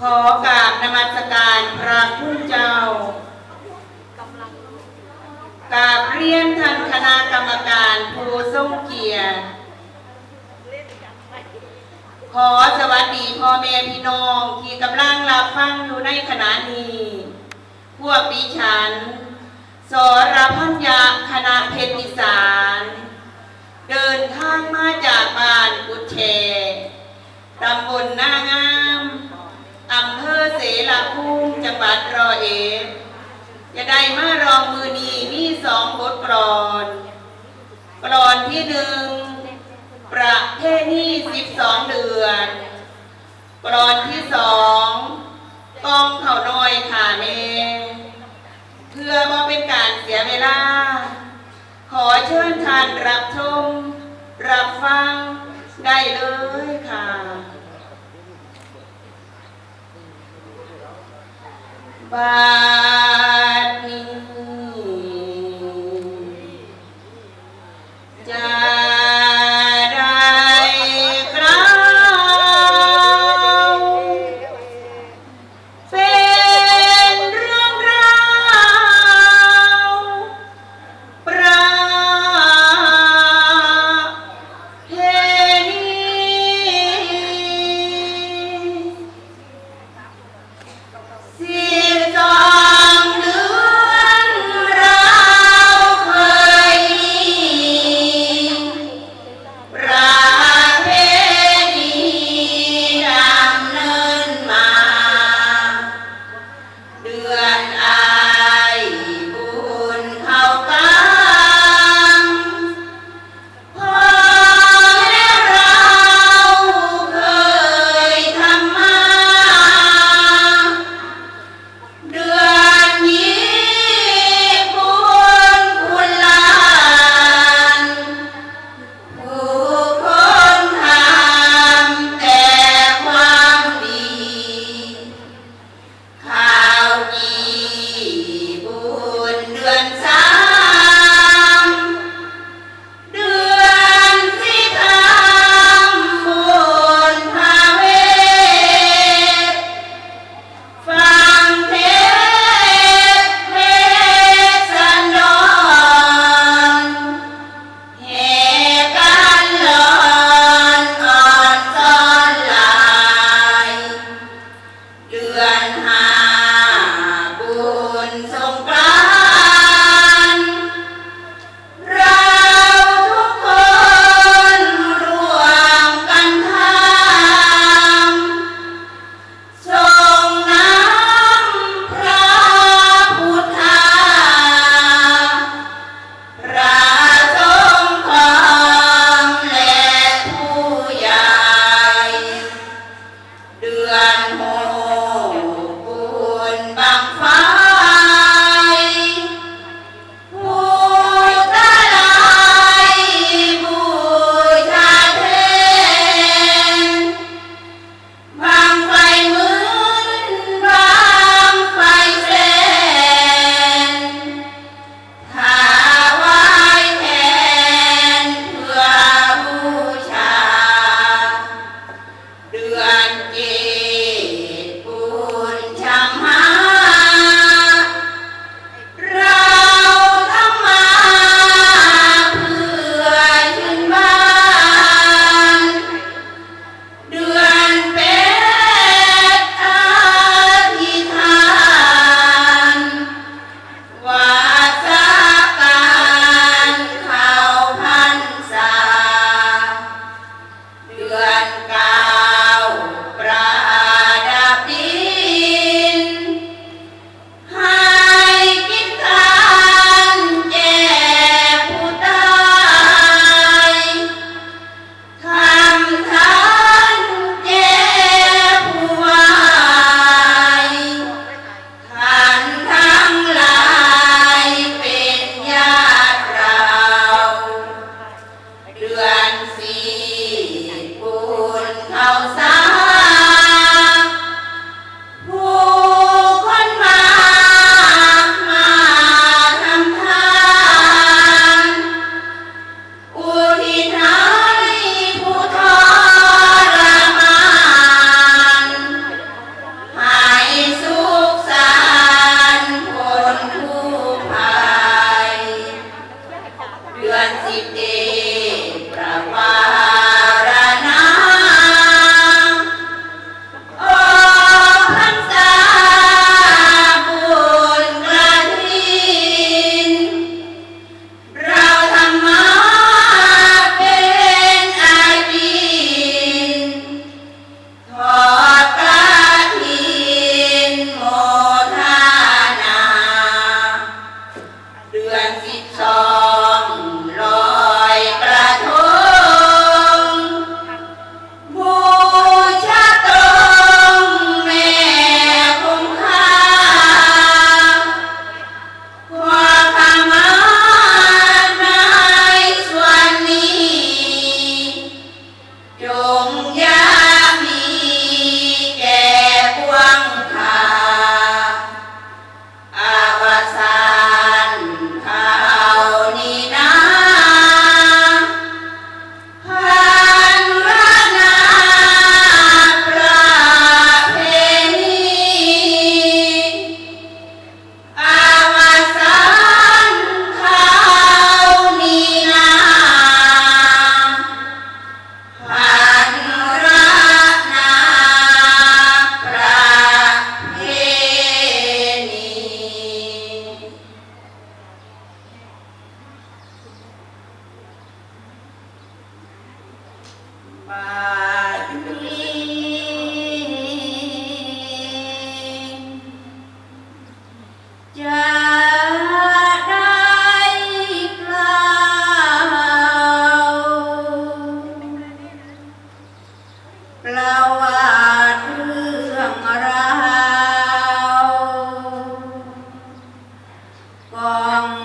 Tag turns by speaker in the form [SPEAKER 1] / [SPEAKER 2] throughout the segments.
[SPEAKER 1] ขอกราบนมัสการพระคุณเจ้ากราบเรียนท่านคณะกรรมการผู้ทรงเกียรติ ขอสวัสดีพ่อแม่พี่น้องที่กำลังรับฟังอยู่ในขณะนี้ พวกดิฉัน สรพัญญาคณะเพชรอีสาน เดินทางมาจากบ้านกุดแชตำบลหน้างามอำเภอเสรภูมิจั งหวัดร้อยเอ็ดจะได้มารองมือนีมีสองบทกลอนกลอนที่หนึ่งประเพณีสิบสองเดือนกรอนที่สองกองเขาน้อยขาเมเพื่อบ่เป็นการเสียเวลา ขอเชิญท่านรับชม รับฟังได้เลยค่ะ บ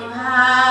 [SPEAKER 1] อ